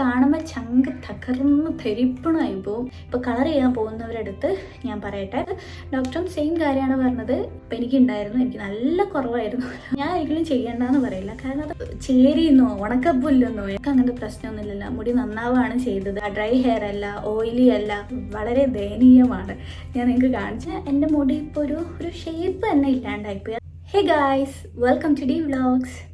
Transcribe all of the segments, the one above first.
കാണുമ്പോൾ ചങ്ക് തകർന്ന് ധരിപ്പണമായി പോവും. ഇപ്പോൾ കളർ ചെയ്യാൻ പോകുന്നവരടുത്ത് ഞാൻ പറയട്ടെ. ഡോക്ടറും സെയിം കാര്യമാണ് പറഞ്ഞത്. ഇപ്പം എനിക്കുണ്ടായിരുന്നു. എനിക്ക് നല്ല കുറവായിരുന്നു. ഞാൻ ഒരിക്കലും ചെയ്യണ്ടെന്ന് പറയില്ല. കാരണം അത് ചേരിയെന്നോ ഉണക്കപ്പുല്ലെന്നോ എനിക്ക് അങ്ങനത്തെ പ്രശ്നമൊന്നുമില്ലല്ലോ. മുടി നന്നാവാണ് ചെയ്തത്. ഡ്രൈ ഹെയർ അല്ല ഓയിലി അല്ല വളരെ ദയനീയമാണ്. ഞാൻ നിങ്ങൾക്ക് കാണിച്ച എന്റെ മുടി ഇപ്പോൾ ഒരു ഒരു ഷേപ്പ് തന്നെ ഇല്ലാണ്ടായിപ്പോയി. Hey guys welcome to D vlogs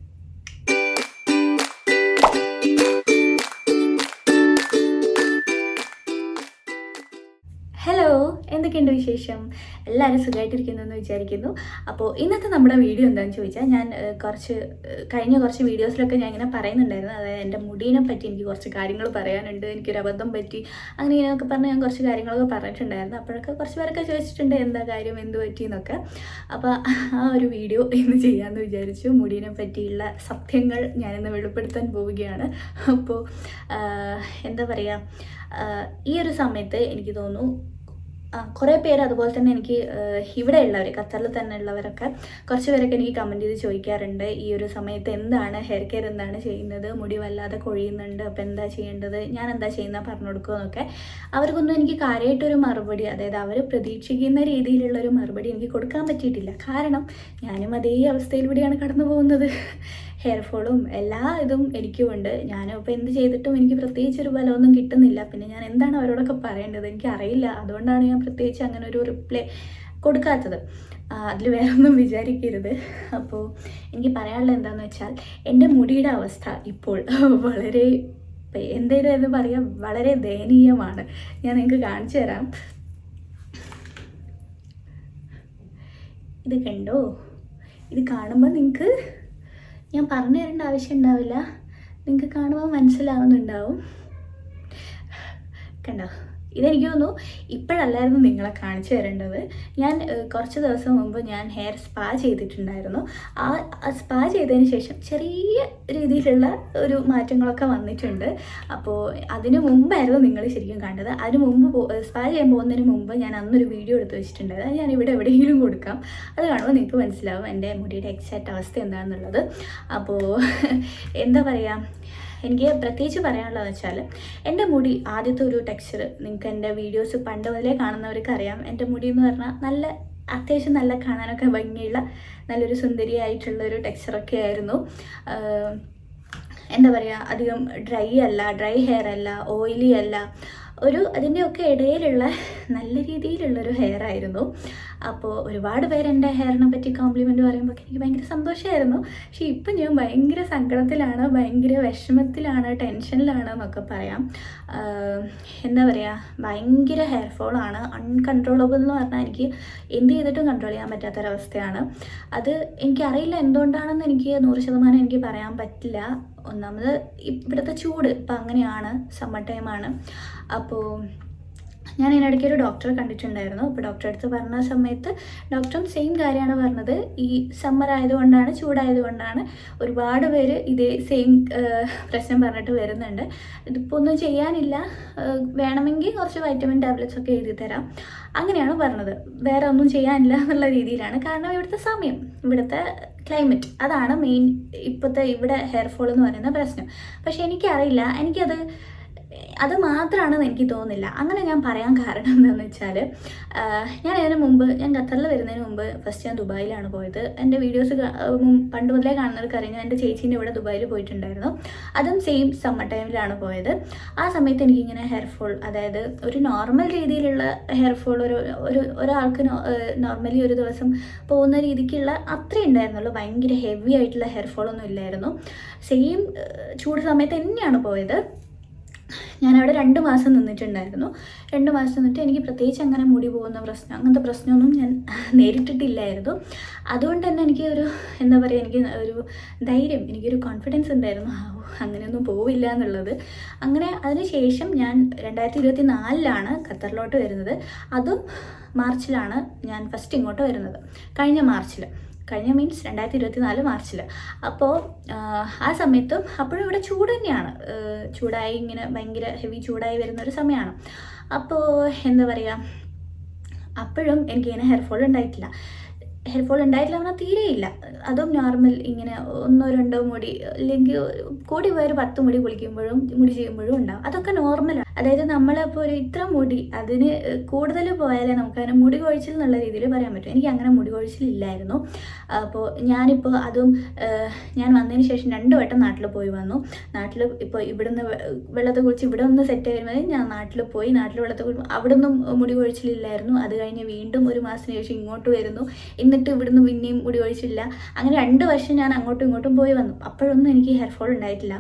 എന്തൊക്കെയുണ്ട് വിശേഷം? എല്ലാവരും സുഖമായിട്ടിരിക്കുന്നു എന്ന് വിചാരിക്കുന്നു. അപ്പോൾ ഇന്നത്തെ നമ്മുടെ വീഡിയോ എന്താണെന്ന് ചോദിച്ചാൽ ഞാൻ കുറച്ച് കഴിഞ്ഞ കുറച്ച് വീഡിയോസിലൊക്കെ ഞാൻ ഇങ്ങനെ പറയുന്നുണ്ടായിരുന്നു. അതായത് എന്റെ മുടീനെ പറ്റി എനിക്ക് കുറച്ച് കാര്യങ്ങൾ പറയാനുണ്ട് എനിക്കൊരു അബദ്ധം പറ്റി അങ്ങനെ ഇങ്ങനെയൊക്കെ പറഞ്ഞ് ഞാൻ കുറച്ച് കാര്യങ്ങളൊക്കെ പറഞ്ഞിട്ടുണ്ടായിരുന്നു. അപ്പോഴൊക്കെ കുറച്ച് പേരൊക്കെ ചോദിച്ചിട്ടുണ്ട് എന്താ കാര്യം എന്ത് പറ്റി എന്നൊക്കെ അപ്പോൾ ആ ഒരു വീഡിയോ ഇന്ന് ചെയ്യാമെന്ന് വിചാരിച്ചു. മുടീനെ പറ്റിയുള്ള സത്യങ്ങൾ ഞാനിന്ന് വെളിപ്പെടുത്താൻ പോവുകയാണ്. അപ്പോൾ എന്താ പറയുക ഈ ഒരു സമയത്ത് എനിക്ക് തോന്നുന്നു കുറേ പേര് അതുപോലെ തന്നെ എനിക്ക് ഇവിടെ ഉള്ളവർ ഖത്തറിൽ തന്നെ ഉള്ളവരൊക്കെ കുറച്ച് പേരൊക്കെ എനിക്ക് കമന്റ് ചെയ്ത് ചോദിക്കാറുണ്ട്. ഈ ഒരു സമയത്ത് എന്താണ് ഹെയർ കെയർ എന്താണ് ചെയ്യുന്നത്? മുടി വല്ലാതെ കൊഴിയുന്നുണ്ട് അപ്പോൾ എന്താ ചെയ്യേണ്ടത്? ഞാൻ എന്താ ചെയ്യുന്നത് പറഞ്ഞു കൊടുക്കുമെന്നൊക്കെ അവർക്കൊന്നും എനിക്ക് കാര്യമായിട്ടൊരു മറുപടി അതായത് അവർ പ്രതീക്ഷിക്കുന്ന രീതിയിലുള്ള ഒരു മറുപടി എനിക്ക് കൊടുക്കാൻ പറ്റിയിട്ടില്ല. കാരണം ഞാനും അതേ അവസ്ഥയിലൂടെയാണ് കടന്നു പോകുന്നത് ഹെയർ ഫോളും എല്ലാ ഇതും എനിക്കുമുണ്ട്. ഞാനിപ്പോൾ എന്ത് ചെയ്തിട്ടും എനിക്ക് പ്രത്യേകിച്ച് ഒരു ബലമൊന്നും കിട്ടുന്നില്ല. പിന്നെ ഞാൻ എന്താണ് അവരോടൊക്കെ പറയേണ്ടത് എനിക്ക് അറിയില്ല അതുകൊണ്ടാണ് ഞാൻ പ്രത്യേകിച്ച് അങ്ങനെ ഒരു റിപ്ലൈ കൊടുക്കാത്തത്. അതിൽ വേറെ ഒന്നും വിചാരിക്കരുത്. അപ്പോൾ എനിക്ക് പറയാനുള്ളത് എന്താണെന്ന് വെച്ചാൽ എന്റെ മുടിയുടെ അവസ്ഥ ഇപ്പോൾ വളരെ എന്തേലും എന്ന് പറയാം വളരെ ദയനീയമാണ്. ഞാൻ നിങ്ങൾക്ക് കാണിച്ചു തരാം. ഇത് കണ്ടോ? ഇത് കാണുമ്പോൾ നിങ്ങൾക്ക് ഞാൻ പറഞ്ഞു തരേണ്ട ആവശ്യം ഉണ്ടാവില്ല. നിങ്ങൾക്ക് കാണുമ്പോൾ മനസ്സിലാവുന്നുണ്ടാവും. കണ്ടോ? ഇതെനിക്ക് തോന്നുന്നു ഇപ്പോഴല്ലായിരുന്നു നിങ്ങളെ കാണിച്ചു തരേണ്ടത്. ഞാൻ കുറച്ച് ദിവസം മുമ്പ് ഞാൻ ഹെയർ സ്പാ ചെയ്തിട്ടുണ്ടായിരുന്നു. ആ സ്പാ ചെയ്തതിന് ശേഷം ചെറിയ രീതിയിലുള്ള ഒരു മാറ്റങ്ങളൊക്കെ വന്നിട്ടുണ്ട്. അപ്പോൾ അതിന് മുമ്പായിരുന്നു നിങ്ങൾ ശരിക്കും കണ്ടത്. അതിന് മുമ്പ് സ്പാ ചെയ്യാൻ പോകുന്നതിന് മുമ്പ് ഞാൻ അന്നൊരു വീഡിയോ എടുത്ത് വെച്ചിട്ടുണ്ട് അത് ഞാൻ ഇവിടെ എവിടെയെങ്കിലും കൊടുക്കാം. അത് കാണുമ്പോൾ നിങ്ങൾക്ക് മനസ്സിലാവും എന്റെ മുടിയുടെ എക്സാക്റ്റ് അവസ്ഥ എന്താണെന്നുള്ളത്. അപ്പോൾ എന്താ പറയുക എനിക്ക് പ്രത്യേകിച്ച് പറയാനുള്ളതെന്ന് വെച്ചാൽ എന്റെ മുടി ആദ്യത്തെ ഒരു ടെക്സ്ചർ നിങ്ങൾക്ക് എന്റെ വീഡിയോസ് പണ്ട് മുതലേ കാണുന്നവർക്ക് അറിയാം എന്റെ മുടി എന്ന് പറഞ്ഞാൽ നല്ല അത്യാവശ്യം നല്ല കാണാനൊക്കെ ഭംഗിയുള്ള നല്ലൊരു സുന്ദരിയായിട്ടുള്ള ഒരു ടെക്സ്ചറൊക്കെ ആയിരുന്നു. എന്താ പറയുക അധികം ഡ്രൈ അല്ല ഡ്രൈ ഹെയർ അല്ല ഓയിലി അല്ല. ഒരു അതിന്റെയൊക്കെ ഇടയിലുള്ള നല്ല രീതിയിലുള്ളൊരു ഹെയർ ആയിരുന്നു. അപ്പോൾ ഒരുപാട് പേര് എന്റെ ഹെയറിനെ പറ്റി കോംപ്ലിമെന്റ് പറയുമ്പോൾ എനിക്ക് ഭയങ്കര സന്തോഷമായിരുന്നു പക്ഷേ ഇപ്പം ഞാൻ ഭയങ്കര സങ്കടത്തിലാണ് ഭയങ്കര വിഷമത്തിലാണ് ടെൻഷനിലാണ് എന്നൊക്കെ പറയാം. എന്താ പറയുക ഭയങ്കര ഹെയർ ഫോളാണ് അൺകൺട്രോളബിൾ എന്ന് പറഞ്ഞാൽ എനിക്ക് എന്ത് ചെയ്തിട്ടും കൺട്രോൾ ചെയ്യാൻ പറ്റാത്തൊരവസ്ഥയാണ്. അത് എനിക്കറിയില്ല എന്തുകൊണ്ടാണെന്ന് എനിക്ക് നൂറ് ശതമാനം എനിക്ക് പറയാൻ പറ്റില്ല. ഒന്നാമത് ഇവിടുത്തെ ചൂട് ഇപ്പം അങ്ങനെയാണ് സമ്മർ ടൈമാണ് അപ്പോൾ ഞാൻ ഇതിനിടയ്ക്ക് ഒരു ഡോക്ടറെ കണ്ടിട്ടുണ്ടായിരുന്നു. അപ്പോൾ ഡോക്ടറെ അടുത്ത് പറഞ്ഞ സമയത്ത് ഡോക്ടറും സെയിം കാര്യമാണ് പറഞ്ഞത്. ഈ സമ്മർ ആയതുകൊണ്ടാണ് ചൂടായതുകൊണ്ടാണ് ഒരുപാട് പേര് ഇതേ സെയിം പ്രശ്നം പറഞ്ഞിട്ട് വരുന്നുണ്ട്. ഇതിപ്പോൾ ഒന്നും ചെയ്യാനില്ല. വേണമെങ്കിൽ കുറച്ച് വൈറ്റമിൻ ടാബ്ലറ്റ്സ് ഒക്കെ എഴുതി തരാം. അങ്ങനെയാണ് പറഞ്ഞത്. വേറെ ഒന്നും ചെയ്യാനില്ല എന്നുള്ള രീതിയിലാണ്. കാരണം ഇവിടുത്തെ സമയം ഇവിടുത്തെ ക്ലൈമറ്റ് അതാണ് മെയിൻ ഇപ്പോഴത്തെ ഇവിടെ ഹെയർ ഫോൾ എന്ന് പറയുന്ന പ്രശ്നം. പക്ഷേ എനിക്കറിയില്ല. എനിക്കത് അത് മാത്രമാണെന്ന് എനിക്ക് തോന്നുന്നില്ല. അങ്ങനെ ഞാൻ പറയാൻ കാരണം എന്താണെന്ന് വെച്ചാൽ ഞാൻ അതിന് മുമ്പ് ഞാൻ ഖത്തറിൽ വരുന്നതിന് മുമ്പ് ഫസ്റ്റ് ഞാൻ ദുബായിലാണ് പോയത്. എന്റെ വീഡിയോസ് പണ്ട് മുതലേ കാണുന്നവർക്ക് അറിയാം എന്റെ ചേച്ചീന്റെ ഇവിടെ ദുബായിൽ പോയിട്ടുണ്ടായിരുന്നു. അതും സെയിം സമ്മർ ടൈമിലാണ് പോയത്. ആ സമയത്ത് എനിക്കിങ്ങനെ ഹെയർ ഫോൾ അതായത് ഒരു നോർമൽ രീതിയിലുള്ള ഹെയർ ഫോൾ ഒരു ഒരു ഒരാൾക്ക് നോർമലി ഒരു ദിവസം പോകുന്ന രീതിക്കുള്ള അത്രേ ഉണ്ടായിരുന്നുള്ളൂ. ഭയങ്കര ഹെവി ആയിട്ടുള്ള ഹെയർ ഫോൾ ഒന്നും ഇല്ലായിരുന്നു. സെയിം ചൂട് സമയത്ത് തന്നെയാണ് പോയത്. ഞാനവിടെ രണ്ട് മാസം നിന്നിട്ടുണ്ടായിരുന്നു. രണ്ട് മാസം നിന്നിട്ട് എനിക്ക് പ്രത്യേകിച്ച് അങ്ങനെ മുടി പോകുന്ന പ്രശ്നം അങ്ങനത്തെ പ്രശ്നമൊന്നും ഞാൻ നേരിട്ടിട്ടില്ലായിരുന്നു. അതുകൊണ്ട് തന്നെ എനിക്ക് ഒരു എന്താ പറയുക എനിക്ക് ഒരു ധൈര്യം എനിക്കൊരു കോൺഫിഡൻസ് ഉണ്ടായിരുന്നു. അങ്ങനെയൊന്നും പോവില്ല എന്നുള്ളത്. അങ്ങനെ അതിനുശേഷം ഞാൻ രണ്ടായിരത്തി ഇരുപത്തി നാലിലാണ് ഖത്തറിലോട്ട് വരുന്നത്. അതും മാർച്ചിലാണ് ഞാൻ ഫസ്റ്റ് ഇങ്ങോട്ട് വരുന്നത്. കഴിഞ്ഞ മാർച്ചിൽ കഴിഞ്ഞ മീൻസ് രണ്ടായിരത്തി ഇരുപത്തി നാല് മാർച്ചിൽ അപ്പോൾ ആ സമയത്തും അപ്പോഴും ഇവിടെ ചൂട് തന്നെയാണ്. ചൂടായി ഇങ്ങനെ ഭയങ്കര ഹെവി ചൂടായി വരുന്ന ഒരു സമയമാണ് അപ്പോൾ എന്താ പറയുക അപ്പോഴും എനിക്കിങ്ങനെ ഹെയർ ഫോൾ ഉണ്ടായിട്ടില്ല. ഹെയർ ഫോൾ ഉണ്ടായിട്ടില്ല പറഞ്ഞാൽ തീരെയില്ല അതും നോർമൽ ഇങ്ങനെ ഒന്നോ രണ്ടോ മുടി അല്ലെങ്കിൽ കൂടി പോയൊരു പത്ത് മുടി കുളിക്കുമ്പോഴും മുടി ചെയ്യുമ്പോഴും ഉണ്ടാവും. അതൊക്കെ നോർമലാണ് അതായത് നമ്മളിപ്പോൾ ഒരു ഇത്ര മുടി അതിന് കൂടുതൽ പോയാലേ നമുക്ക് മുടി കൊഴിച്ചിൽ എന്നുള്ള രീതിയിൽ പറയാൻ പറ്റും. എനിക്ക് അങ്ങനെ മുടി കൊഴിച്ചിലില്ലായിരുന്നു അപ്പോൾ ഞാനിപ്പോൾ അതും ഞാൻ വന്നതിന് ശേഷം രണ്ട് വട്ടം നാട്ടിൽ പോയി വന്നു. നാട്ടിൽ ഇപ്പോൾ ഇവിടുന്ന് വെള്ളത്തെ കുളിച്ച് ഇവിടെ ഒന്ന് സെറ്റ് വരുമ്പോൾ ഞാൻ നാട്ടിൽ പോയി. നാട്ടിൽ വെള്ളത്തെ കുറിച്ച് അവിടെ ഒന്നും മുടി കൊഴിച്ചിലില്ലായിരുന്നു അത് കഴിഞ്ഞ് വീണ്ടും ഒരു മാസത്തിന് ശേഷം ഇങ്ങോട്ട് വരുന്നു. എന്നിട്ട് ഇവിടുന്ന് പിന്നെയും മുടി ഒഴിച്ചില്ല അങ്ങനെ രണ്ട് വർഷം ഞാൻ അങ്ങോട്ടും ഇങ്ങോട്ടും പോയി വന്നു. അപ്പോഴൊന്നും എനിക്ക് ഹെയർ ഫോൾ ഉണ്ടായിട്ടില്ല.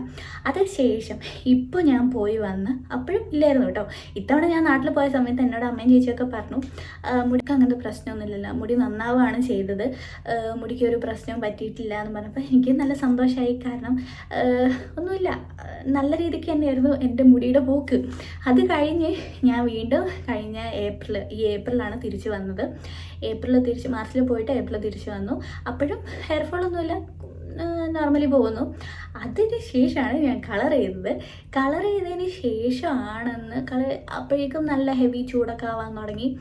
അതിനുശേഷം ഇപ്പോൾ ഞാൻ പോയി വന്ന് അപ്പോഴും ഇല്ലായിരുന്നു കേട്ടോ. ഇത്തവണ ഞാൻ നാട്ടിൽ പോയ സമയത്ത് എന്നോട് അമ്മയും ചേച്ചിയൊക്കെ പറഞ്ഞു മുടിക്ക് അങ്ങനത്തെ പ്രശ്നമൊന്നുമില്ലല്ലോ. മുടി നന്നാവുകയാണ് ചെയ്തത്. മുടിക്ക് ഒരു പ്രശ്നവും പറ്റിയിട്ടില്ല എന്ന് പറഞ്ഞപ്പോൾ എനിക്ക് നല്ല സന്തോഷമായി കാരണം ഒന്നുമില്ല. നല്ല രീതിക്ക് തന്നെയായിരുന്നു എന്റെ മുടിയുടെ പോക്ക്. അത് കഴിഞ്ഞ് ഞാൻ വീണ്ടും കഴിഞ്ഞ ഏപ്രിൽ ഈ ഏപ്രിലാണ് തിരിച്ചു വന്നത്. ഏപ്രിൽ തിരിച്ച് മാർച്ചിൽ പോയിട്ട് ഏപ്രിൽ തിരിച്ചു വന്നു. അപ്പോഴും ഹെയർ ഫോൾ ഒന്നുമില്ല നോർമലി പോകുന്നു. അതിന് ശേഷമാണ് ഞാൻ കളർ ചെയ്തത്. കളർ ചെയ്തതിന് ശേഷമാണെന്ന് കളർ അപ്പോഴേക്കും നല്ല ഹെവി ചൂടൊക്കെ ആവാൻ തുടങ്ങി.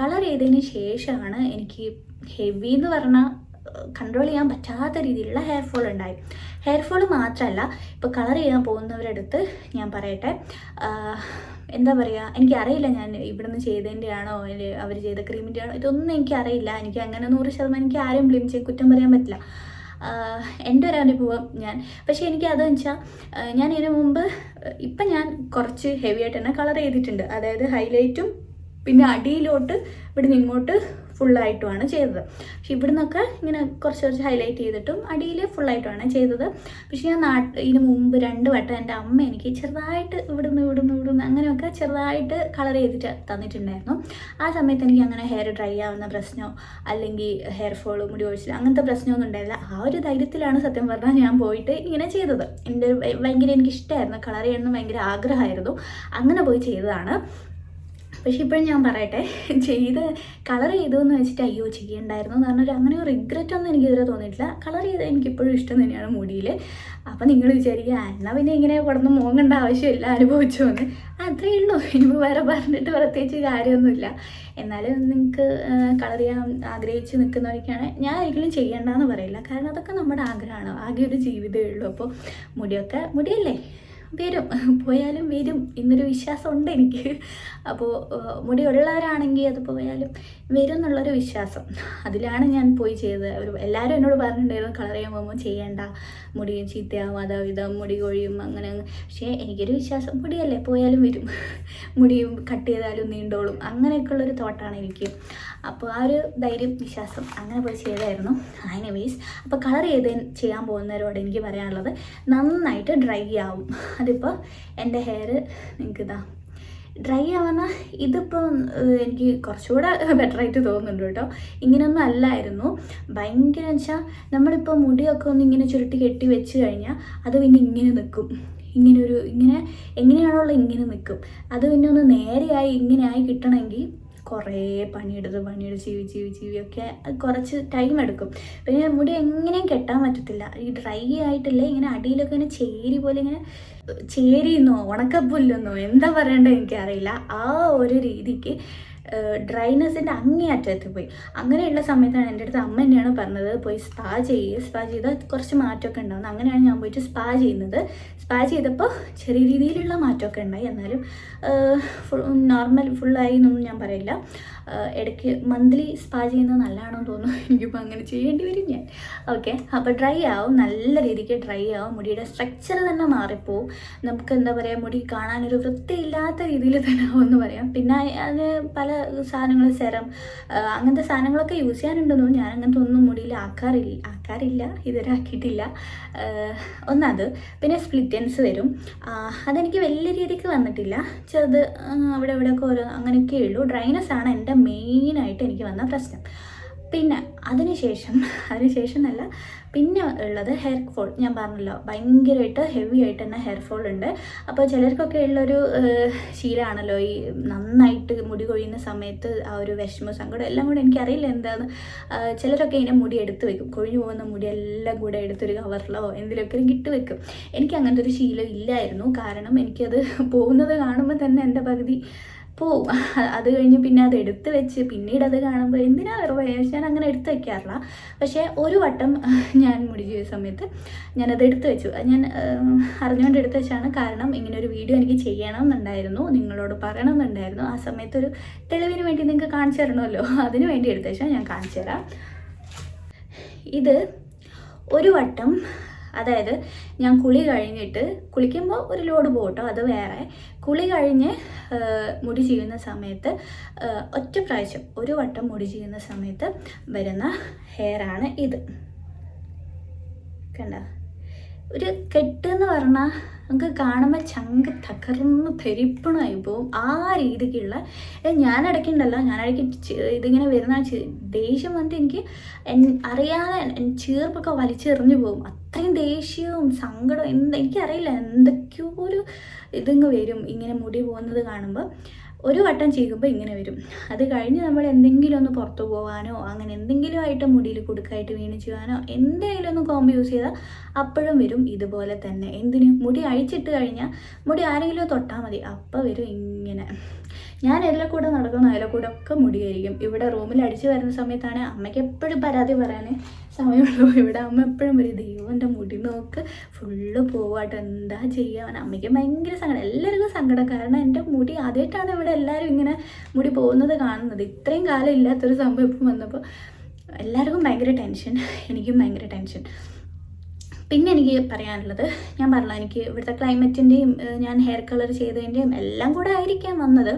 കളർ ചെയ്തതിന് ശേഷമാണ് എനിക്ക് ഹെവി എന്ന് പറഞ്ഞാൽ കൺട്രോൾ ചെയ്യാൻ പറ്റാത്ത രീതിയിലുള്ള ഹെയർ ഫോൾ ഉണ്ടായി. ഹെയർ ഫോൾ മാത്രമല്ല ഇപ്പോൾ കളർ ചെയ്യാൻ പോകുന്നവരടുത്ത് ഞാൻ പറയട്ടെ. എന്താ പറയുക എനിക്കറിയില്ല ഞാൻ ഇവിടുന്ന് ചെയ്തതിന്റെ ആണോ അവർ ചെയ്ത ക്രീമിന്റെ ആണോ ഇതൊന്നും എനിക്കറിയില്ല. എനിക്ക് അങ്ങനെ നൂറ് ശതമാനം എനിക്ക് ആരെയും ബ്ലീം ചെയ്ത് കുറ്റം പറയാൻ പറ്റില്ല. എന്റെ ഒരു അനുഭവം ഞാൻ പക്ഷേ എനിക്ക് വെച്ചാൽ ഞാൻ ഇതിനു മുമ്പ് ഇപ്പം ഞാൻ കുറച്ച് ഹെവി ആയിട്ട് തന്നെ കളർ ചെയ്തിട്ടുണ്ട്. അതായത് ഹൈലൈറ്റും പിന്നെ അടിയിലോട്ട് ഇവിടുന്ന് ഇങ്ങോട്ട് ഫുള്ളായിട്ടുമാണ് ചെയ്തത്. പക്ഷെ ഇവിടെ നിന്നൊക്കെ ഇങ്ങനെ കുറച്ച് കുറച്ച് ഹൈലൈറ്റ് ചെയ്തിട്ടും അടിയിൽ ഫുള്ളായിട്ടുമാണ് ചെയ്തത്. പക്ഷെ ഞാൻ നാട്ട് ഇതിന് മുമ്പ് രണ്ട് വട്ടം എന്റെ അമ്മ എനിക്ക് ചെറുതായിട്ട് ഇവിടുന്ന് ഇവിടുന്ന് ഇവിടുന്ന് അങ്ങനെയൊക്കെ ചെറുതായിട്ട് കളർ ചെയ്തിട്ട് തന്നിട്ടുണ്ടായിരുന്നു. ആ സമയത്ത് എനിക്ക് അങ്ങനെ ഹെയർ ഡ്രൈ ആവുന്ന പ്രശ്നമോ അല്ലെങ്കിൽ ഹെയർ ഫോൾ മുടി ഒഴിച്ചില്ല അങ്ങനത്തെ പ്രശ്നമൊന്നും ഉണ്ടായില്ല. ആ ഒരു ധൈര്യത്തിലാണ് സത്യം പറഞ്ഞാൽ ഞാൻ പോയിട്ട് ഇങ്ങനെ ചെയ്തത്. എന്റെ ഭയങ്കര എനിക്ക് ഇഷ്ടമായിരുന്നു കളർ ചെയ്യണമെന്ന് ഭയങ്കര ആഗ്രഹമായിരുന്നു. അങ്ങനെ പോയി ചെയ്തതാണ്. പക്ഷെ ഇപ്പോഴും ഞാൻ പറയട്ടെ ചെയ്ത് കളർ ചെയ്തു എന്ന് വെച്ചിട്ട് അയ്യോ ചെയ്യണ്ടായിരുന്നു എന്ന് പറഞ്ഞൊരു അങ്ങനെ ഒരു റിഗ്രറ്റ് ഒന്നും എനിക്കിതുവരെ തോന്നിയിട്ടില്ല. കളർ ചെയ്ത് എനിക്കിപ്പോഴും ഇഷ്ടം തന്നെയാണ് മുടിയിൽ. അപ്പോൾ നിങ്ങൾ വിചാരിക്കുക എന്നാൽ എന്നാ പിന്നെ ഇങ്ങനെ കിടന്ന് മോങ്ങേണ്ട ആവശ്യമില്ല അനുഭവിച്ചു എന്ന്. അത്രയേ ഉള്ളൂ. ഇനിയിപ്പോൾ വേറെ പറഞ്ഞിട്ട് പ്രത്യേകിച്ച് കാര്യമൊന്നുമില്ല. എന്നാലും നിങ്ങൾക്ക് കളർ ചെയ്യാൻ ആഗ്രഹിച്ച് നിൽക്കുന്നവരൊക്കെയാണ്. ഞാൻ ഒരിക്കലും ചെയ്യണ്ടെന്ന് പറയില്ല. കാരണം അതൊക്കെ നമ്മുടെ ആഗ്രഹമാണ്. ആകെ ഒരു ജീവിതമേ ഉള്ളൂ. അപ്പോൾ മുടിയൊക്കെ മുടിയല്ലേ? വരും. പോയാലും വരും. എന്നൊരു വിശ്വാസം ഉണ്ട് എനിക്ക് അപ്പോൾ മുടി ഉള്ളവരാണെങ്കിൽ അത് പോയാലും വരും എന്നുള്ളൊരു വിശ്വാസം. അതിലാണ് ഞാൻ പോയി ചെയ്തത്. ഒരു എല്ലാവരും എന്നോട് പറഞ്ഞിട്ടുണ്ടായിരുന്നു കളർ ചെയ്യാൻ പോകുമ്പോൾ ചെയ്യേണ്ട. മുടി ചീത്തയാവും അതാ ഇതാ മുടി കൊഴിയും അങ്ങനെ അങ്ങ്. പക്ഷേ എനിക്കൊരു വിശ്വാസം മുടിയല്ലേ പോയാലും വരും. മുടിയും കട്ട് ചെയ്താലും നീണ്ടോളും. അങ്ങനെയൊക്കെയുള്ളൊരു തോട്ടാണ് എനിക്ക്. അപ്പോൾ ആ ഒരു ധൈര്യം വിശ്വാസം അങ്ങനെ പോയി ചെയ്തായിരുന്നു എനിവേസ് അപ്പോൾ കളർ ചെയ്ത് ചെയ്യാൻ പോകുന്നവരോട് എനിക്ക് പറയാനുള്ളത് നന്നായിട്ട് ഡ്രൈ ആവും. അതിപ്പോൾ എന്റെ ഹെയർ നിങ്ങൾക്ക് ഇതാ ഡ്രൈ ആവുന്ന ഇതിപ്പോൾ എനിക്ക് കുറച്ചുകൂടെ ബെറ്ററായിട്ട് തോന്നുന്നുണ്ട് കേട്ടോ. ഇങ്ങനെയൊന്നും അല്ലായിരുന്നു. ഭയങ്കര വെച്ചാൽ നമ്മളിപ്പോൾ മുടിയൊക്കെ ഒന്ന് ഇങ്ങനെ ചുരുട്ടി കെട്ടി വെച്ച് കഴിഞ്ഞാൽ അത് പിന്നെ ഇങ്ങനെ നിൽക്കും ഇങ്ങനെ ഒരു ഇങ്ങനെ എങ്ങനെയാണുള്ള ഇങ്ങനെ നിൽക്കും അത് പിന്നെ ഒന്ന് നേരെയായി ഇങ്ങനെയായി കിട്ടണമെങ്കിൽ കുറേ പണിയെടുത്ത് പണിയെടുത്ത് ചീവി ചീവി ചീവി ഒക്കെ കുറച്ച് ടൈം എടുക്കും. പിന്നെ മുടി എങ്ങനെയും കെട്ടാൻ പറ്റത്തില്ല. ഈ ഡ്രൈ ആയിട്ടില്ല ഇങ്ങനെ അടിയിലൊക്കെ ഇങ്ങനെ ചേരി പോലെ ഇങ്ങനെ ചേരിയെന്നോ ഉണക്കപ്പുല്ലെന്നോ. എന്താ പറയണ്ടത് എനിക്കറിയില്ല. ആ ഒരു രീതിക്ക് ഡ്രൈനെസ്സിന്റെ അങ്ങേയറ്റത്ത് പോയി അങ്ങനെയുള്ള സമയത്താണ് എന്റെ അടുത്ത് അമ്മ തന്നെയാണ് പറഞ്ഞത് പോയി സ്പാ ചെയ്യുക സ്പാ ചെയ്താൽ കുറച്ച് മാറ്റമൊക്കെ ഉണ്ടാവും. അങ്ങനെയാണ് ഞാൻ പോയിട്ട് സ്പാ ചെയ്യുന്നത്. സ്പാ ചെയ്തപ്പോൾ ചെറിയ രീതിയിലുള്ള മാറ്റമൊക്കെ ഉണ്ടായി. എന്നാലും ഫുൾ നോർമൽ ഫുള്ളായി എന്നൊന്നും ഞാൻ പറയില്ല. ഇടയ്ക്ക് മന്ത്ലി സ്പാ ചെയ്യുന്നത് നല്ലതാണെന്ന് തോന്നുന്നു. എനിക്കിപ്പോൾ അങ്ങനെ ചെയ്യേണ്ടി വരും ഞാൻ. ഓക്കെ അപ്പോൾ ഡ്രൈ ആവും. നല്ല രീതിക്ക് ഡ്രൈ ആവും. മുടിയുടെ സ്ട്രക്ചർ തന്നെ മാറിപ്പോവും. നമുക്ക് എന്താ പറയുക മുടി കാണാനൊരു വൃത്തിയില്ലാത്ത രീതിയിൽ തന്നെ ആവും എന്ന് പറയാം. പിന്നെ അത് പല സാധനങ്ങൾ സെറം അങ്ങനത്തെ സാധനങ്ങളൊക്കെ യൂസ് ചെയ്യാനുണ്ടെന്നു? ഞാൻ അങ്ങനത്തെ ഒന്നും മുടിയിൽ ആക്കാറില്ല ആക്കാറില്ല ഇതുവരെ ആക്കിയിട്ടില്ല ഒന്നത് പിന്നെ സ്പ്ലിറ്റൻസ് വരും. അതെനിക്ക് വലിയ രീതിക്ക് വന്നിട്ടില്ല. ചെറുത് അവിടെ ഇവിടെയൊക്കെ ഓരോ അങ്ങനെയൊക്കെ ഉള്ളൂ. ഡ്രൈനസ് ആണ് എന്റെ മെയിനായിട്ട് എനിക്ക് വന്ന പ്രശ്നം. പിന്നെ അതിനുശേഷം അതിനുശേഷം എന്നല്ല പിന്നെ ഉള്ളത് ഹെയർ ഫോൾ ഞാൻ പറഞ്ഞല്ലോ ഭയങ്കരമായിട്ട് ഹെവി ആയിട്ട് തന്നെ ഹെയർ ഫോൾ ഉണ്ട്. അപ്പോൾ ചിലർക്കൊക്കെ ഉള്ളൊരു ശീലമാണല്ലോ ഈ നന്നായിട്ട് മുടി കൊഴിയുന്ന സമയത്ത് ആ ഒരു വിഷമ സങ്കടം എല്ലാം കൂടെ എനിക്കറിയില്ല എന്താണ് ചിലരൊക്കെ ഇങ്ങനെ മുടി എടുത്ത് വെക്കും. കൊഴിഞ്ഞു പോകുന്ന മുടി എല്ലാം കൂടെ എടുത്തൊരു കവറിലോ എന്തിലൊക്കെ ഇട്ട് വെക്കും. എനിക്ക് അങ്ങനത്തെ ഒരു ശീലം ഇല്ലായിരുന്നു. കാരണം എനിക്കത് പോകുന്നത് കാണുമ്പോൾ തന്നെ എന്റെ പകുതി പോവും. അത് കഴിഞ്ഞ് പിന്നെ അത് എടുത്ത് വെച്ച് പിന്നീട് അത് കാണുമ്പോൾ എന്തിനാ വെറുതെ? ഞാൻ അങ്ങനെ എടുത്ത് വെക്കാറില്ല. പക്ഷേ ഒരു വട്ടം ഞാൻ മുടി ചെയ്ത സമയത്ത് ഞാനത് എടുത്ത് വെച്ചു. ഞാൻ അറിഞ്ഞുകൊണ്ട് എടുത്ത് വെച്ചാണ്. കാരണം ഇങ്ങനെ ഒരു വീഡിയോ എനിക്ക് ചെയ്യണം എന്നുണ്ടായിരുന്നു നിങ്ങളോട് പറയണം എന്നുണ്ടായിരുന്നു ആ സമയത്ത് ഒരു തെളിവിന് വേണ്ടി നിങ്ങൾക്ക് കാണിച്ചു തരണമല്ലോ. അതിന് വേണ്ടി എടുത്ത് വെച്ചാൽ ഞാൻ കാണിച്ചു തരാം. ഇത് ഒരു വട്ടം അതായത് ഞാൻ കുളി കഴിഞ്ഞിട്ട് കുളിക്കുമ്പോൾ ഒരു ലോഡ് പോട്ടോ അത് വേറെ. കുളി കഴിഞ്ഞ് മുടി ചെയ്യുന്ന സമയത്ത് ഒറ്റ പ്രാവശ്യം ഒരു വട്ടം മുടി ചെയ്യുന്ന സമയത്ത് വരുന്ന ഹെയറാണ് ഇത്. കണ്ട? ഒരു കെട്ട് എന്ന് പറഞ്ഞാൽ നമുക്ക് കാണുമ്പോൾ ചങ്ക് തകർന്ന് തെരിപ്പണമായി പോവും. ആ രീതിക്കുള്ള ഞാൻ ഇടയ്ക്കുണ്ടല്ലോ ഞാൻ ഇടയ്ക്ക് ഇതിങ്ങനെ വരുന്ന ദേഷ്യം വന്നിട്ട് എനിക്ക് അറിയാതെ ചീർപ്പൊക്കെ വലിച്ചെറിഞ്ഞു പോകും. അത്രയും ദേഷ്യവും സങ്കടവും എന്ത് എനിക്കറിയില്ല എന്തൊക്കെയോ ഒരു ഇതിങ്ങ് വരും ഇങ്ങനെ മുടി പോകുന്നത് കാണുമ്പോൾ ഒരു വട്ടം ചെയ്യുമ്പോൾ ഇങ്ങനെ വരും. അത് കഴിഞ്ഞ് നമ്മൾ എന്തെങ്കിലും ഒന്ന് പുറത്തു പോകാനോ അങ്ങനെ എന്തെങ്കിലും ആയിട്ട് മുടിയിൽ കുടുക്കായിട്ട് വീണ് ചെയ്യാനോ എന്തെങ്കിലും ഒന്ന് കോമ്പ് യൂസ് ചെയ്താൽ അപ്പോഴും വരും. ഇതുപോലെ തന്നെ എന്തിന്? മുടി അഴിച്ചിട്ട് കഴിഞ്ഞാൽ മുടി ആരെങ്കിലും തൊട്ടാൽ മതി. അപ്പോൾ വരും ഇങ്ങനെ. ഞാൻ ഇതിലെ കൂടെ നടക്കുന്ന അതിലെ കൂടെ ഒക്കെ മുടിയായിരിക്കും. ഇവിടെ റൂമിൽ അടിച്ചു വരുന്ന സമയത്താണ് അമ്മയ്ക്ക് എപ്പോഴും പരാതി പറയാൻ സമയമുള്ളൂ. ഇവിടെ അമ്മ എപ്പോഴും ഒരു ദൈവന്റെ മുടി നോക്ക് ഫുള്ള് പോവാട്ടോ എന്താ ചെയ്യാൻ അമ്മയ്ക്ക് ഭയങ്കര സങ്കടം. എല്ലാവർക്കും സങ്കടം. കാരണം എന്റെ മുടി ആദ്യമായിട്ടാണ് ഇവിടെ എല്ലാവരും ഇങ്ങനെ മുടി പോകുന്നത് കാണുന്നത്. ഇത്രയും കാലം ഇല്ലാത്തൊരു സംഭവം ഇപ്പം വന്നപ്പോൾ എല്ലാവർക്കും ഭയങ്കര ടെൻഷൻ. എനിക്കും ഭയങ്കര ടെൻഷൻ. പിന്നെ എനിക്ക് പറയാനുള്ളത് ഞാൻ പറഞ്ഞ എനിക്ക് ഇവിടുത്തെ ക്ലൈമറ്റിന്റെയും ഞാൻ ഹെയർ കളർ ചെയ്തതിന്റെയും എല്ലാം കൂടെ ആയിരിക്കാം വന്നത്.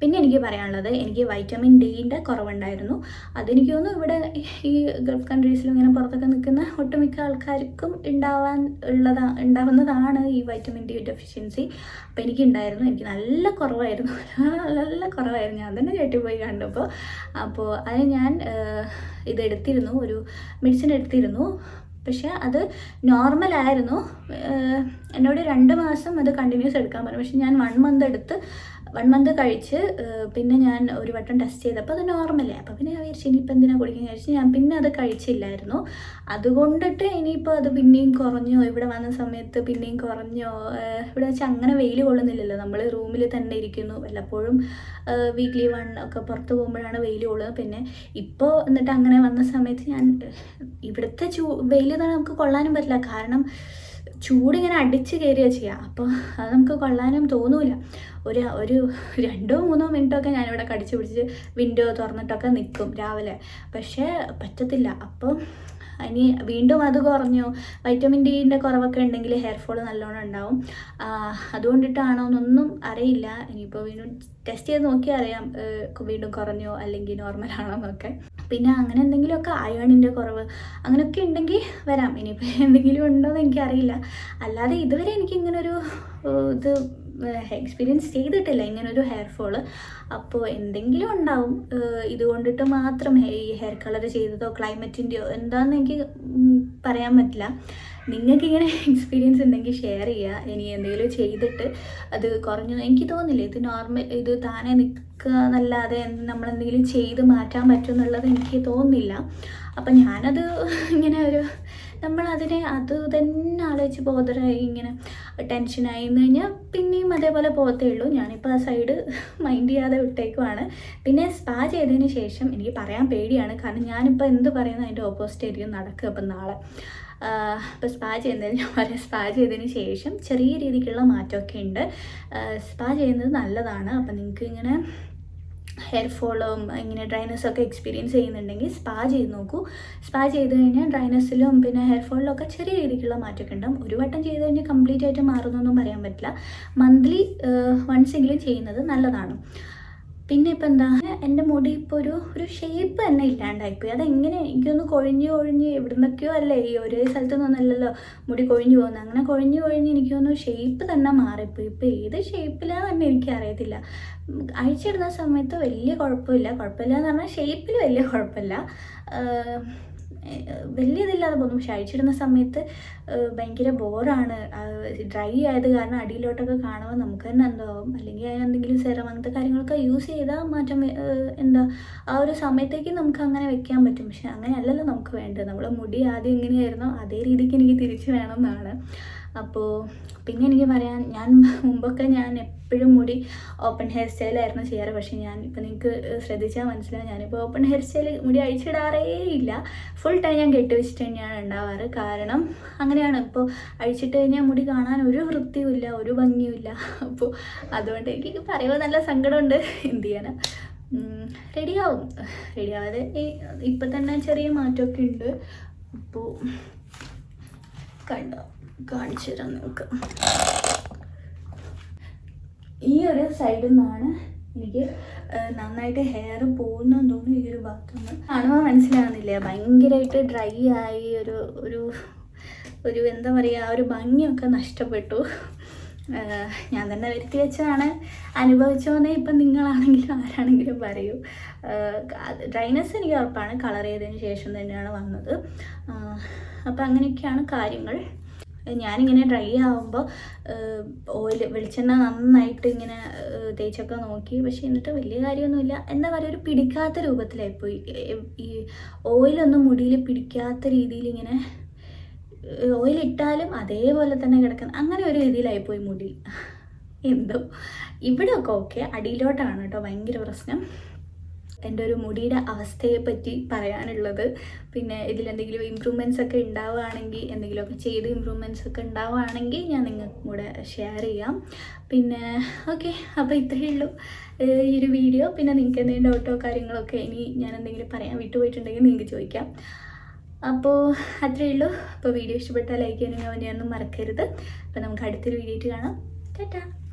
പിന്നെ എനിക്ക് പറയാനുള്ളത് എനിക്ക് വൈറ്റമിൻ ഡിന്റെ കുറവുണ്ടായിരുന്നു. അതെനിക്ക് തോന്നുന്നു ഇവിടെ ഈ ഗൾഫ് കൺട്രീസിലും ഇങ്ങനെ പുറത്തൊക്കെ നിൽക്കുന്ന ഒട്ടുമിക്ക ആൾക്കാർക്കും ഉണ്ടാവാൻ ഉള്ളതാ ഉണ്ടാവുന്നതാണ് ഈ വൈറ്റമിൻ ഡി ഡെഫിഷ്യൻസി അപ്പോൾ എനിക്ക് ഉണ്ടായിരുന്നു എനിക്ക് നല്ല കുറവായിരുന്നു. നല്ല കുറവായിരുന്നു. ഞാൻ തന്നെ കേട്ടിപ്പോയി കണ്ടപ്പോൾ അപ്പോൾ അത് ഞാൻ ഇതെടുത്തിരുന്നു ഒരു മെഡിസിൻ എടുത്തിരുന്നു. പക്ഷേ അത് നോർമലായിരുന്നു എന്നോട് രണ്ട് മാസം അത് കണ്ടിന്യൂസ് എടുക്കാൻ പറഞ്ഞു. പക്ഷെ ഞാൻ വൺ മന്ത് എടുത്ത് വൺ മന്ത് കഴിച്ച് പിന്നെ ഞാൻ ഒരു വട്ടം ടെസ്റ്റ് ചെയ്തപ്പോൾ അത് നോർമലേ അപ്പോൾ പിന്നെ ഞാൻ വിചാരിച്ചു ഇനിയിപ്പോൾ എന്തിനാണ് കുടിക്കുന്നത് വിചാരിച്ചു ഞാൻ പിന്നെ അത് കഴിച്ചില്ലായിരുന്നു. അതുകൊണ്ടിട്ട് ഇനിയിപ്പോൾ അത് പിന്നെയും കുറഞ്ഞോ ഇവിടെ വന്ന സമയത്ത് പിന്നെയും കുറഞ്ഞോ ഇവിടെ വെച്ച് അങ്ങനെ വെയിൽ കൊള്ളുന്നില്ലല്ലോ. നമ്മൾ റൂമിൽ തന്നെ ഇരിക്കുന്നു. വല്ലപ്പോഴും വീക്ക്ലി വൺ ഒക്കെ പുറത്ത് പോകുമ്പോഴാണ് വെയിൽ കൊള്ളുന്നത്. പിന്നെ ഇപ്പോൾ എന്നിട്ട് അങ്ങനെ വന്ന സമയത്ത് ഞാൻ ഇവിടുത്തെ ചൂ വെയിൽ തന്നെ നമുക്ക് കൊള്ളാനും പറ്റില്ല. കാരണം ചൂടിങ്ങനെ അടിച്ച് കയറിയാ ചെയ്യുക അപ്പോൾ അത് നമുക്ക് കൊള്ളാനും തോന്നൂല. ഒരു ഒരു രണ്ടോ മൂന്നോ മിനിറ്റൊക്കെ ഞാനിവിടെ കടിച്ചു പിടിച്ച് വിൻഡോ തുറന്നിട്ടൊക്കെ നിൽക്കും രാവിലെ. പക്ഷേ പറ്റത്തില്ല. അപ്പോൾ ഇനി വീണ്ടും അത് കുറഞ്ഞു. വൈറ്റമിൻ ഡിന്റെ കുറവൊക്കെ ഉണ്ടെങ്കിൽ ഹെയർ ഫോൾ നല്ലോണം ഉണ്ടാവും. അതുകൊണ്ടിട്ടാണോ എന്നൊന്നും അറിയില്ല. ഇനിയിപ്പോൾ വീണ്ടും ടെസ്റ്റ് ചെയ്ത് നോക്കിയാൽ അറിയാം വീണ്ടും കുറഞ്ഞോ അല്ലെങ്കിൽ നോർമൽ ആണോ എന്നൊക്കെ. പിന്നെ അങ്ങനെ എന്തെങ്കിലുമൊക്കെ അയോണിന്റെ കുറവ് അങ്ങനെയൊക്കെ ഉണ്ടെങ്കിൽ വരാം. ഇനിയിപ്പോൾ എന്തെങ്കിലും ഉണ്ടോ എന്ന് എനിക്കറിയില്ല. അല്ലാതെ ഇതുവരെ എനിക്കിങ്ങനൊരു ഇങ്ങനൊരു ഇത് എക്സ്പീരിയൻസ് ചെയ്തിട്ടില്ല. ഇങ്ങനൊരു ഹെയർ ഫോൾ അപ്പോൾ എന്തെങ്കിലും ഉണ്ടാവും. ഇതുകൊണ്ടിട്ട് മാത്രം ഈ ഹെയർ കളർ ചെയ്തതോ ക്ലൈമറ്റിന്റെയോ എന്താണെന്ന് എനിക്ക് പറയാൻ പറ്റില്ല. നിങ്ങൾക്ക് ഇങ്ങനെ എക്സ്പീരിയൻസ് ഉണ്ടെങ്കിൽ ഷെയർ ചെയ്യുക. ഇനി എന്തെങ്കിലും ചെയ്തിട്ട് അത് കുറഞ്ഞു എനിക്ക് തോന്നില്ല ഇത് നോർമൽ ഇത് താനെ നിൽക്കുക എന്നല്ലാതെ നമ്മളെന്തെങ്കിലും ചെയ്ത് മാറ്റാൻ പറ്റും എന്നുള്ളത് എനിക്ക് തോന്നുന്നില്ല. അപ്പം ഞാനത് ഇങ്ങനെ ഒരു നമ്മളതിനെ അത് തന്നെ ആലോചിച്ച് ബോധരായി ഇങ്ങനെ ടെൻഷനായി എന്ന് കഴിഞ്ഞാൽ പിന്നെയും അതേപോലെ പോകത്തേ ഉള്ളൂ. ഞാനിപ്പോൾ ആ സൈഡ് മൈൻഡ് ചെയ്യാതെ വിട്ടേക്കുവാണ്. പിന്നെ സ്പാ ചെയ്തതിന് ശേഷം എനിക്ക് പറയാൻ പേടിയാണ്. കാരണം ഞാനിപ്പോൾ എന്ത് പറയുന്നു അതിന്റെ ഓപ്പോസിറ്റ് ആയിരിക്കും നടക്കുക ഇപ്പം നാളെ. ഇപ്പോൾ സ്പാ ചെയ്യുന്നതിന് പറയാം. സ്പാ ചെയ്തതിന് ശേഷം ചെറിയ രീതിക്കുള്ള മാറ്റമൊക്കെ ഉണ്ട്. സ്പാ ചെയ്യുന്നത് നല്ലതാണ്. അപ്പം നിങ്ങൾക്ക് ഇങ്ങനെ ഹെയർ ഫോളും ഇങ്ങനെ ഡ്രൈനസ് ഒക്കെ എക്സ്പീരിയൻസ് ചെയ്യുന്നുണ്ടെങ്കിൽ സ്പാ ചെയ്ത് നോക്കൂ. സ്പാ ചെയ്ത് കഴിഞ്ഞാൽ ഡ്രൈനസ്സിലും പിന്നെ ഹെയർ ഫോളിലും ഒക്കെ ചെറിയ രീതിക്കുള്ള മാറ്റമൊക്കെ ഉണ്ടാവും. ഒരു വട്ടം ചെയ്ത് കഴിഞ്ഞാൽ കംപ്ലീറ്റ് ആയിട്ട് മാറുന്നൊന്നും പറയാൻ പറ്റില്ല. മന്ത്ലി വൺസ് എങ്കിലും ചെയ്യുന്നത് നല്ലതാണ്. പിന്നെ ഇപ്പം എന്താ? എന്റെ മുടി ഇപ്പോൾ ഒരു ഒരു ഷേപ്പ് തന്നെ ഇല്ലാണ്ടായിപ്പോയി. അതെങ്ങനെ എനിക്കൊന്ന് കൊഴിഞ്ഞ് കൊഴിഞ്ഞ് എവിടുന്നൊക്കെയോ അല്ലേ ഈ ഒരേ സ്ഥലത്തു നിന്നല്ലല്ലോ മുടി കൊഴിഞ്ഞു പോകുന്നത്. അങ്ങനെ കൊഴിഞ്ഞു കൊഴിഞ്ഞ് എനിക്കൊന്ന് ഷേപ്പ് തന്നെ മാറിപ്പോയി. ഇപ്പോൾ ഏത് ഷേപ്പിലാന്ന് തന്നെ എനിക്കറിയത്തില്ല. അഴിച്ചിടുന്ന സമയത്ത് വലിയ കുഴപ്പമില്ല. കുഴപ്പമില്ല എന്ന് പറഞ്ഞാൽ ഷേപ്പിൽ വലിയ കുഴപ്പമില്ല. വലിയ ഇതില്ലാതെ പോകുന്നു. പക്ഷെ അഴിച്ചിടുന്ന സമയത്ത് ഭയങ്കര ബോറാണ്. ഡ്രൈ ആയത് കാരണം അടിയിലോട്ടൊക്കെ കാണുമ്പോൾ നമുക്ക് തന്നെ എന്താവും? അല്ലെങ്കിൽ അതിനെന്തെങ്കിലും സെറം അങ്ങനത്തെ കാര്യങ്ങളൊക്കെ യൂസ് ചെയ്താൽ മാറ്റം എന്താ ആ ഒരു സമയത്തേക്ക് നമുക്ക് അങ്ങനെ വെക്കാൻ പറ്റും. പക്ഷെ അങ്ങനെയല്ലല്ലോ നമുക്ക് വേണ്ടത്. നമ്മുടെ മുടി ആദ്യം എങ്ങനെയായിരുന്നോ അതേ രീതിക്ക് എനിക്ക് തിരിച്ചു വേണം എന്നാണ്. അപ്പോൾ പിന്നെ എനിക്ക് പറയാൻ ഞാൻ മുമ്പൊക്കെ ഞാൻ എപ്പോഴും മുടി ഓപ്പൺ ഹെയർ സ്റ്റൈലായിരുന്നു ചെയ്യാറ്. പക്ഷേ ഞാൻ ഇപ്പം നിങ്ങൾക്ക് ശ്രദ്ധിച്ചാൽ മനസ്സിലാവും ഞാനിപ്പോൾ ഓപ്പൺ ഹെയർ സ്റ്റൈൽ മുടി അഴിച്ചിടാറേ ഇല്ല. ഫുൾ ടൈം ഞാൻ കെട്ടി കെട്ടിവെച്ചിട്ട് തന്നെയാണ് ഉണ്ടാവാറ്. കാരണം അങ്ങനെയാണ്. ഇപ്പോൾ അഴിച്ചിട്ട് കഴിഞ്ഞാൽ മുടി കാണാൻ ഒരു വൃത്തിയുമില്ല ഒരു ഭംഗിയുമില്ല അപ്പോൾ അതുകൊണ്ട് എനിക്ക് പറയുമ്പോൾ നല്ല സങ്കടമുണ്ട്. എന്ത് ചെയ്യാനാ? റെഡിയാവും റെഡിയാവാതെ ഇപ്പം തന്നെ ചെറിയ മാറ്റമൊക്കെ ഉണ്ട്. അപ്പോൾ കണ്ടോ? കാണിച്ചു തരാം നിങ്ങൾക്ക് ഈ ഒരു സൈഡിൽ നിന്നാണ് എനിക്ക് നന്നായിട്ട് ഹെയർ പോകുന്നെന്ന് തോന്നുന്നു. ഈ ഒരു ഭാഗത്തുനിന്ന് കാണുമ്പോൾ മനസ്സിലാകുന്നില്ല ഭയങ്കരമായിട്ട് ഡ്രൈ ആയി ഒരു ഒരു ഒരു എന്താ പറയുക ആ ഒരു ഭംഗിയൊക്കെ നഷ്ടപ്പെട്ടു. ഞാൻ തന്നെ വരുത്തി വെച്ചതാണ്. അനുഭവിച്ചോന്നെ ഇപ്പം നിങ്ങളാണെങ്കിലും ആരാണെങ്കിലും പറയൂ. ഡ്രൈനസ് എനിക്ക് ഉറപ്പാണ്. കളർ ചെയ്തതിന് ശേഷം തന്നെയാണ് വന്നത്. അപ്പം അങ്ങനെയൊക്കെയാണ് കാര്യങ്ങൾ. ഞാനിങ്ങനെ ഡ്രൈ ആവുമ്പോൾ ഓയിൽ വെളിച്ചെണ്ണ നന്നായിട്ട് ഇങ്ങനെ തേച്ചൊക്കെ നോക്കി. പക്ഷെ എന്നിട്ട് വലിയ കാര്യമൊന്നുമില്ല. എന്താ പറയുക ഒരു പിടിക്കാത്ത രൂപത്തിലായിപ്പോയി ഈ ഓയിലൊന്നും മുടിയിൽ പിടിക്കാത്ത രീതിയിൽ ഇങ്ങനെ ഓയിൽ ഇട്ടാലും അതേപോലെ തന്നെ കിടക്കുന്ന അങ്ങനെ ഒരു രീതിയിലായിപ്പോയി മുടി. എന്തോ. ഇവിടെയൊക്കെ ഓക്കെ അടിയിലോട്ടാണ് കേട്ടോ ഭയങ്കര പ്രശ്നം. എന്റെ ഒരു മുടിയുടെ അവസ്ഥയെ പറ്റി പറയാനുള്ളത്. പിന്നെ ഇതിലെന്തെങ്കിലും ഇമ്പ്രൂവ്മെന്റ്സ് ഒക്കെ ഉണ്ടാവുകയാണെങ്കിൽ എന്തെങ്കിലുമൊക്കെ ചെയ്ത് ഇമ്പ്രൂവ്മെന്റ്സ് ഒക്കെ ഉണ്ടാവുകയാണെങ്കിൽ ഞാൻ നിങ്ങൾക്കും കൂടെ ഷെയർ ചെയ്യാം. പിന്നെ ഓക്കെ അപ്പോൾ ഇത്രയേ ഉള്ളൂ. ഈ ഒരു വീഡിയോ പിന്നെ നിങ്ങൾക്ക് എന്തെങ്കിലും ഡൗട്ടോ കാര്യങ്ങളൊക്കെ ഇനി ഞാൻ എന്തെങ്കിലും പറയാൻ വിട്ടുപോയിട്ടുണ്ടെങ്കിൽ നിങ്ങൾക്ക് ചോദിക്കാം. അപ്പോൾ അത്രയേ ഉള്ളൂ. അപ്പോൾ വീഡിയോ ഇഷ്ടപ്പെട്ടാൽ ലൈക്ക് ചെയ്യാനും കമന്റ് ചെയ്യാനൊന്നും മറക്കരുത്. അപ്പോൾ നമുക്ക് അടുത്തൊരു വീഡിയോ ആയിട്ട് കാണാം. ടാറ്റാ.